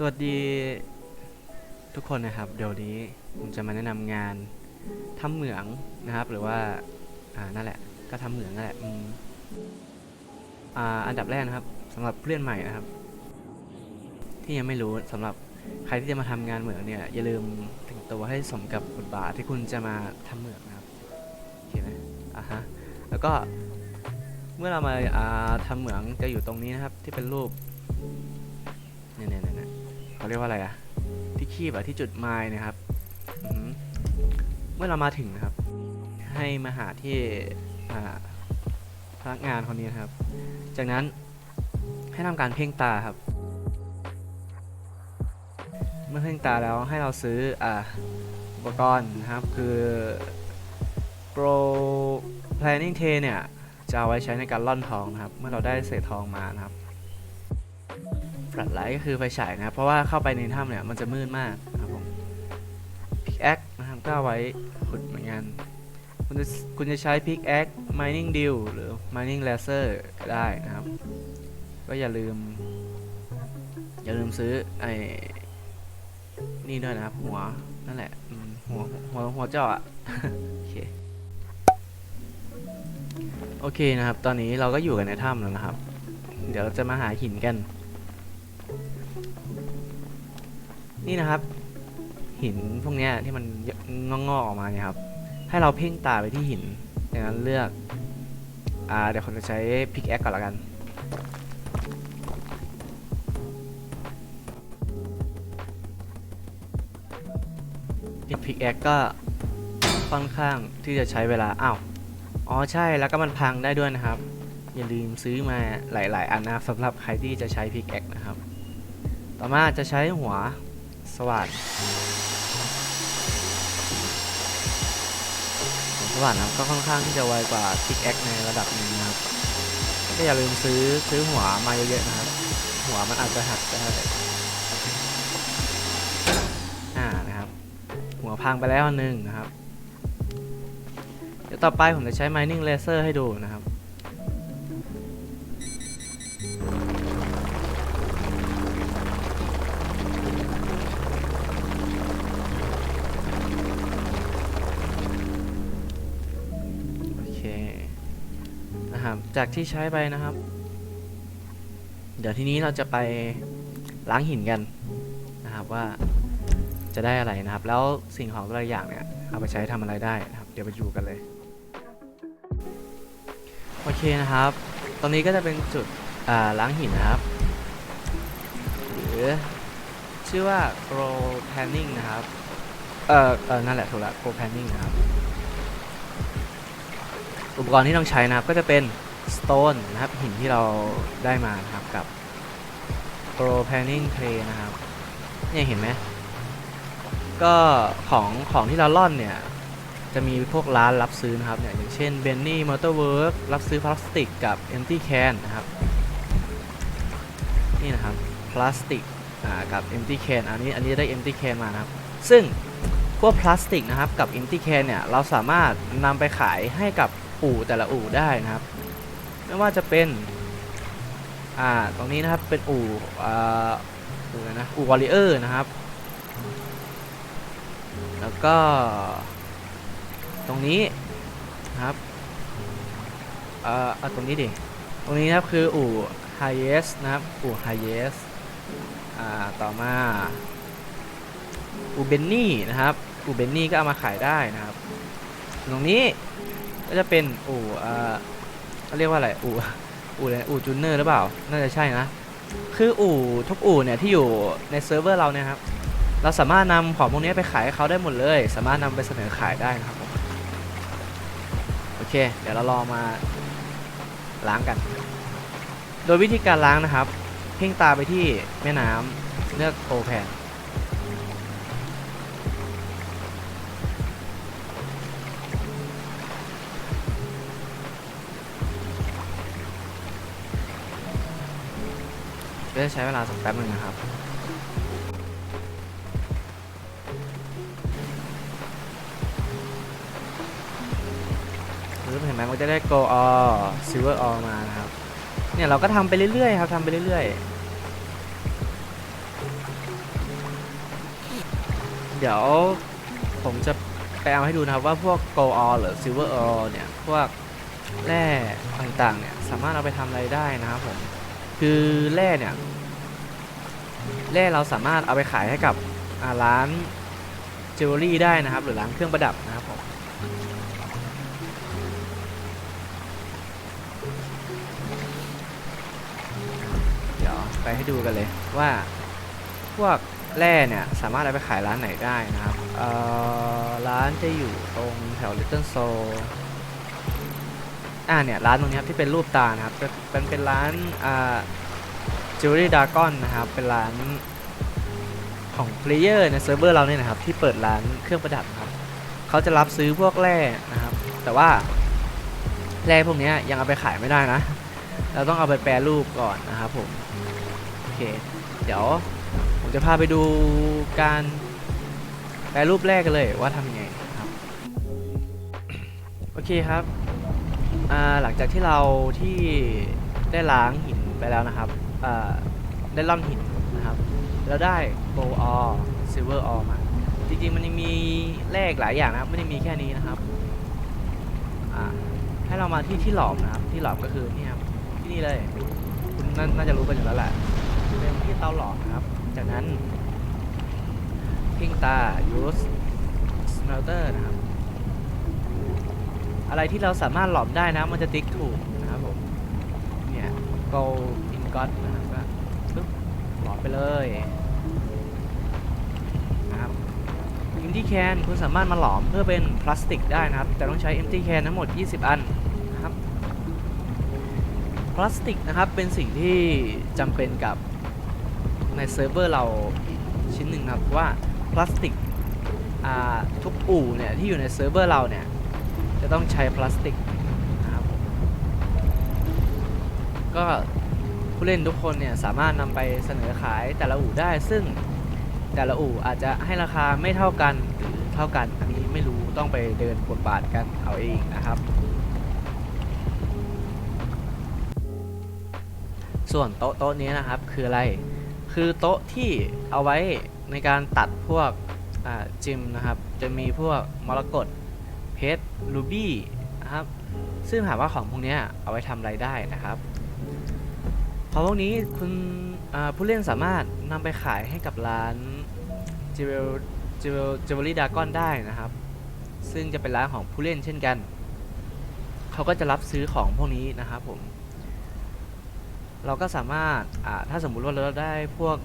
สวัสดีทุกคนนะครับเดี๋ยวนี้ผมจะมาแนะนำงานทำเหมืองนะครับ หรือว่าอ่านั่นแหละ ก็ทำเหมืองนั่นแหละอืมอ่าอันดับแรกนะครับสำหรับผู้เล่นใหม่นะครับ ที่ยังไม่รู้สำหรับใครที่จะมาทำงานเหมืองเนี่ยอย่าลืมแต่งตัวให้สมกับบทบาทที่คุณจะมาทำเหมืองนะครับโอเคไหมอะฮะแล้วก็เมื่อเรามาอ่าทำเหมืองจะอยู่ตรงนี้นะครับที่เป็นรูป เขาเรียกว่าอะไรอะที่คีบอะที่จุดไม้นะครับเมื่อเรามาถึงนะครับ ให้มาหาที่พนักงานคนนี้นครับ จากนั้นให้ทำการเพ่งตาครับ เมื่อเพ่งตาแล้วให้เราซื้ออ่าอุปกรณ์นะครับคือ grow planning tray เนี่ยจะเอาไว้ใช้ในการล่อนทองนะครับ เมื่อเราได้เศษทองมานะครับ ลัดไลท์ก็คือไฟฉายนะครับ เพราะว่าเข้าไปในถ้ำเนี่ยมันจะมืดมากนะครับผมพิกแอคนะครับก็เอาไว้ขุดเหมือนกันคุณจะคุณจะใช้พิกแอค mining drill หรือ mining laser ก็ได้นะครับ ก็อย่าลืม อย่าลืมซื้อไอ้นี่ด้วยนะครับ หัวนั่นแหละอืมหัวหัวหัวเจาะอะโอเคโอเคนะครับ ตอนนี้เราก็อยู่กันในถ้ำแล้วนะครับ เดี๋ยวเราจะมาหาหินกัน นี่นะครับ หินพวกนี้ที่มันงอกๆออกมาเนี่ยครับ ให้เราเพ่งตาไปที่หินจากนั้นเลือกอ่าเดี๋ยวผมจะใช้พิกแอคก่อนละกัน พิกแอคก็ค่อนข้างที่จะใช้เวลา อ้าว อ๋อใช่แล้วก็มันพังได้ด้วยนะครับ อย่าลืมซื้อมาหลาย ๆ อันนะครับสำหรับใครที่จะใช้พิกแอคนะครับ ต่อมาจะใช้หัว สว่านหัวสว่านะครับก็ค่อนข้างที่จะไวกว่าพิกแอคในระดับหนึงนะครับก็อย่าลืมซื้อซื้อหัวมาเยอะๆนะครับ หัวมันอาจจะหักได้อ่านะครับ หัวพังไปแล้วหนึ่งนะครับ เดี๋ยวต่อไปผมจะใช้ mining laser ให้ดูนะครับ จากที่ใช้ไปนะครับ เดี๋ยวทีนี้เราจะไปล้างหินกันนะครับว่าจะได้อะไรนะครับ แล้วสิ่งของแต่ละอย่างเนี่ยเอาไปใช้ทำอะไรได้นะครับ เดี๋ยวไปดูกันเลย โอเคนะครับ ตรงนี้ก็จะเป็นจุดล้างหินนะครับ หรือชื่อว่า grow panning นะครับ เออเออนั่นแหละถูกละ grow panning นะครับ อุปกรณ์ที่ต้องใช้นะครับก็จะเป็น stone นะครับ หินที่เราได้มานะครับกับ pro panning tray นะครับ เนี่ยเห็นไหมก็ของของที่เราล่อนเนี่ย จะมีพวกร้านรับซื้อนะครับเนี่ยอย่างเช่น Benny Motorwork รับซื้อพลาสติกกับ empty can นะครับ นี่นะครับพลาสติกอ่ากับ empty can อันนี้อันนี้ได้ empty can มานะครับ ซึ่งพวกพลาสติกนะครับกับ empty can เนี่ยเราสามารถนำไปขายให้กับอู่แต่ละอู่ได้นะครับ ไม่ว่าจะเป็น อ่า ตรงนี้นะครับ เป็นอู่ อ่า อู่นะ อู่วอลเลเยอร์นะครับ แล้วก็ ตรงนี้นะครับ เอ่อเอาตรงนี้ดิ ตรงนี้นะครับคืออู่ highest นะครับ อู่ highest อ่า ต่อมา อู่เบนนี่นะครับ อู่เบนนี่ก็เอามาขายได้นะครับ ตรงนี้ก็จะเป็นอู่อ่อ เขาเรียกว่าอะไรอู่อู่อะไรอู่จูเนอร์หรือเปล่า น่าจะใช่นะ คืออู่ทุกอู่เนี่ยที่อยู่ในเซิร์ฟเวอร์เราเนี่ยครับเราสามารถนำของพวกนี้ไปขายให้เขาได้หมดเลย สามารถนำไปเสนอขายได้นะครับผมโอเค เดี๋ยวเราลองมาล้างกัน โดยวิธีการล้างนะครับ เพ่งตาไปที่แม่น้ำเลือกโอแพน ก็จะใช้เวลาสักแป๊บหนึ่งนะครับรู้เห็นไหมมันจะได้ gold or silver or มานะครับ เนี่ยเราก็ทำไปเรื่อยๆครับทำไปเรื่อยๆ เดี๋ยวผมจะไปเอาให้ดูนะครับว่าพวก gold ore หรือ silver ore เนี่ย พวกแร่ต่างๆ เนี่ย สามารถเอาไปทำอะไรได้นะครับผม คือแร่เนี่ยแร่เราสามารถเอาไปขายให้กับร้านจิวเวลรี่ได้นะครับ หรือร้านเครื่องประดับนะครับผมเดี๋ยวไปให้ดูกันเลยว่าพวกแร่เนี่ยสามารถเอาไปขายร้านไหนได้นะครับ เอ่อร้านจะอยู่ตรงแถว Little Soul อ่าเนี่ยร้านตรงนี้ครับที่เป็นรูปตานะครับเป็นเป็นร้านอ่า Jewelry Dragon นะครับเป็นร้านของเพลเยอร์ในเซิร์ฟเวอร์เราเนี่ยนะครับที่เปิดร้านเครื่องประดับครับเขาจะรับซื้อพวกแร่นะครับ แต่ว่าแร่พวกนี้ยังเอาไปขายไม่ได้นะ เราต้องเอาไปแปรรูปก่อนนะครับผมโอเคเดี๋ยวผมจะพาไปดูการแปรรูปแรกกันเลยว่าทำยังไงครับ โอเคครับ อ่าหลังจากที่เราที่ได้ล้างหินไปแล้วนะครับอ่าได้ล่อนหินนะครับ แล้วได้ gold ore silver ore มา จริงๆมันยังมีแร่อีกหลายอย่างนะครับไม่ได้มีแค่นี้นะครับอ่าให้เรามาที่ที่หลอมนะครับ ที่หลอมก็คือนี่ครับที่นี่เลยคุณนน่าจะรู้กันอยู่แล้วแหละเป็นที่เตาหลอมนะครับ จากนั้นพิงตา use smelter นะครับ อะไรที่เราสามารถหลอมได้นะ มันจะติ๊กถูกนะครับผม เนี่ย go ingot นะครับก็ปึ๊บหลอมไปเลยนะครับ empty can คุณสามารถมาหลอมเพื่อเป็นพลาสติกได้นะครับ แต่ต้องใช้ empty can ทั้งหมด 20 อันนะครับ พลาสติกนะครับเป็นสิ่งที่จำเป็นกับในเซิร์ฟเวอร์เราชิ้นหนึ่งครับว่าพลาสติกทุกอู่เนี่ยที่อยู่ในเซิร์ฟเวอร์เราเนี่ย จะต้องใช้พลาสติกนะครับก็ผู้เล่นทุกคนเนี่ยสามารถนำไปเสนอขายแต่ละอู่ได้ ซึ่งแต่ละอู่อาจจะให้ราคาไม่เท่ากันหรือเท่ากันอันนี้ไม่รู้ต้องไปเดินบทบาทกันเอาเองนะครับส่วนโต๊ะโต๊ะนี้นะครับคืออะไร คือโต๊ะที่เอาไว้ในการตัดพวกจิมนะครับ จะมีพวกมรกต เพชรรูบี้นะครับ ซึ่งถามว่าของพวกนี้เอาไว้ทำอะไรได้นะครับ ของพวกนี้คุณผู้เล่นสามารถนำไปขายให้กับร้านจิเวลจิเวลจิวเวลรี่ดากอนได้นะครับ ซึ่งจะเป็นร้านของผู้เล่นเช่นกัน เขาก็จะรับซื้อของพวกนี้นะครับผม เราก็สามารถถ้าสมมุติว่าเราได้พวก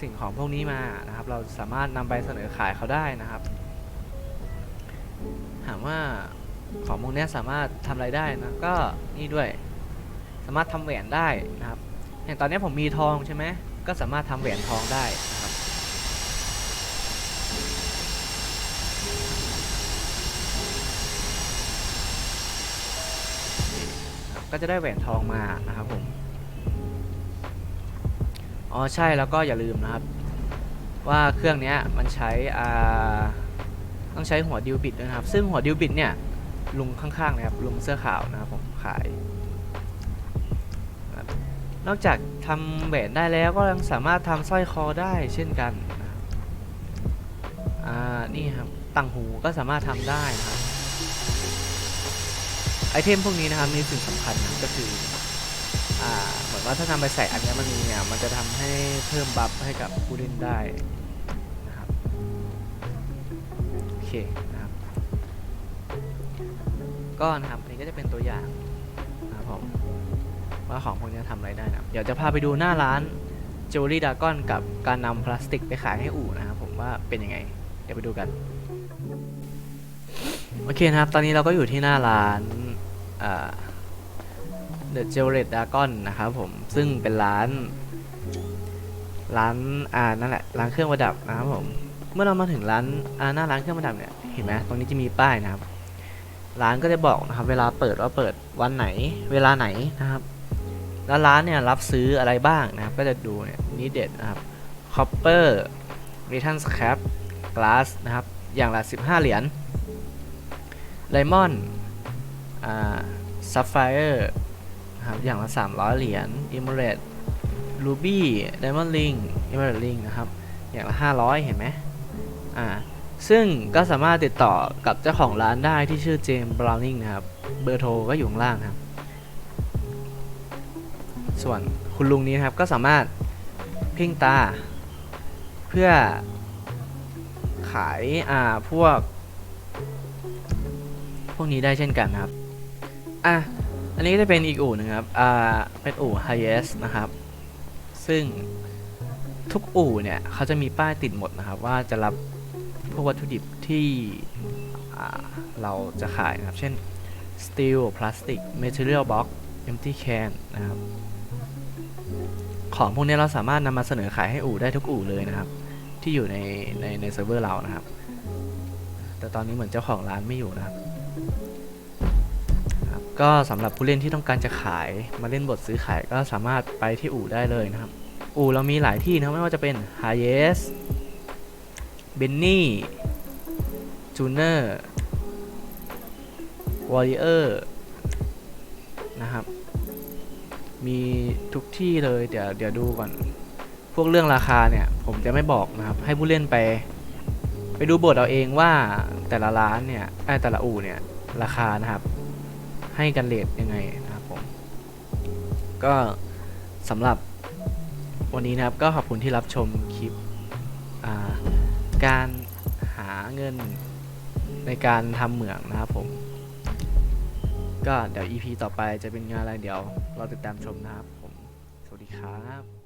สิ่งของพวกนี้มานะครับ เราสามารถนำไปเสนอขายเขาได้นะครับ ถามว่าของพวกนี้สามารถทำอะไรได้นะก็นี่ด้วยสามารถทำแหวนได้นะครับอย่างตอนนี้ผมมีทองใช่ไหมก็สามารถทำแหวนทองได้นะครับก็จะได้แหวนทองมานะครับผมอ๋อใช่แล้วก็อย่าลืมนะครับ ว่าเครื่องนี้มันใช้อ่า ต้องใช้หัวดิวบิดด้วยนะครับ ซึ่งหัวดิวบิดเนี่ยลุงข้างๆนะครับลุงเสื้อขาวนะครับผมขาย นอกจากทำแหวนได้แล้วก็ยังสามารถทำสร้อยคอได้เช่นกันนะครับอ่านี่ครับต่างหูก็สามารถทำได้นะครับไอเทมพวกนี้นะครับมีสิ่งสำคัญนะก็คืออ่าเหมือนว่าถ้านำไปใส่อัญมณีเนี่ยมันจะทำให้เพิ่มบัฟให้กับผู้เล่นได้ เคนะครับ ก็นะครับอันนี้ก็จะเป็นตัวอย่างนะครับผมว่าของพวกนี้ทำอะไรได้นะครับเดี๋ยวจะพาไปดูหน้าร้านจิวเวลรี่ดากอนกับการนำพลาสติกไปขายให้อู่นะครับผมว่าเป็นยังไง เดี๋ยวไปดูกัน โอเคนะครับ ตอนนี้เราก็อยู่ที่หน้าร้านอ่า The Jewelry Dragon นะครับผมซึ่งเป็นร้าน ร้านอ่านั่นแหละร้านเครื่องประดับนะครับผม มื่อเรามาถึงร้านอ่าหน้าร้านเครื่องประดับเนี่ยเห็นไหมตรงนี้จะมีป้ายนะครับ ร้านก็จะบอกนะครับ เวลาเปิดว่าเปิดวันไหน เวลาไหนนะครับ แล้วร้านเนี่ยรับซื้ออะไรบ้างนะครับ ก็จะดูเนี่ยนี่เด็ดนะครับ Copper Return Scrap Glass นะครับ อย่างละ 15 เหรียญไ a มอนอ่าซัฟไฟเออร์ครับอย่างละ 300 เหรียญอิมเมเรตรูบี้ไดมอนด์ลิงอิมเมเรตลิงนะครับ อย่างละห้าร้อยเห็นไหม อ่าซึ่งก็สามารถติดต่อกับเจ้าของร้านได้ที่ชื่อเจมส์บราวนิงนะครับ เบอร์โทรก็อยู่ข้างล่างครับ ส่วนคุณลุงนี้นะครับก็สามารถเพ่งตา เพื่อขายอ่าพวก พวกนี้ได้เช่นกันนะครับ อะ อันนี้ก็จะเป็นอีกอู่หนึงครับ อ่า เป็นอู่ Highest นะครับ ซึ่งทุกอู่เนี่ยเขาจะมีป้ายติดหมดนะครับ ว่าจะรับ วกวัตถุดิบที่เราจะขายนะครับ เช่น steel plastic material box empty can นะครับ ของพวกนี้เราสามารถนำมาเสนอขายให้อู่ได้ทุกอู่เลยนะครับ ที่อยู่ในในในเซิร์ฟเวอร์เรานะครับ แต่ตอนนี้เหมือนเจ้าของร้านไม่อยู่นะครับก็สำหรับผู้เล่นที่ต้องการจะขายมาเล่นบทซื้อขายก็สามารถไปที่อู่ได้เลยนะครับ อู่เรามีหลายที่นะไม่ว่าจะเป็น h i e s b e n n y Juner Warrior นะครับ มีทุกที่เลย เดี๋ยวเดี๋ยวดูก่อน พวกเรื่องราคาเนี่ย ผมจะไม่บอกนะครับ ให้ผู้เล่นไป ไปดูบทเอาเองว่าแต่ละร้านเนี่ยไอ้ยแต่ละอู่เนี่ย ราคานะครับ ให้กันเลทยังไงนะครับผม ก็สำหรับวันนี้นะครับก็ขอบคุณที่รับชมคลิปอ่า การหาเงินในการทำเหมืองนะครับผม ก็เดี๋ยว EP ต่อไปจะเป็นงานอะไรเดี๋ยว เราติดตามชมนะครับผม สวัสดีครับ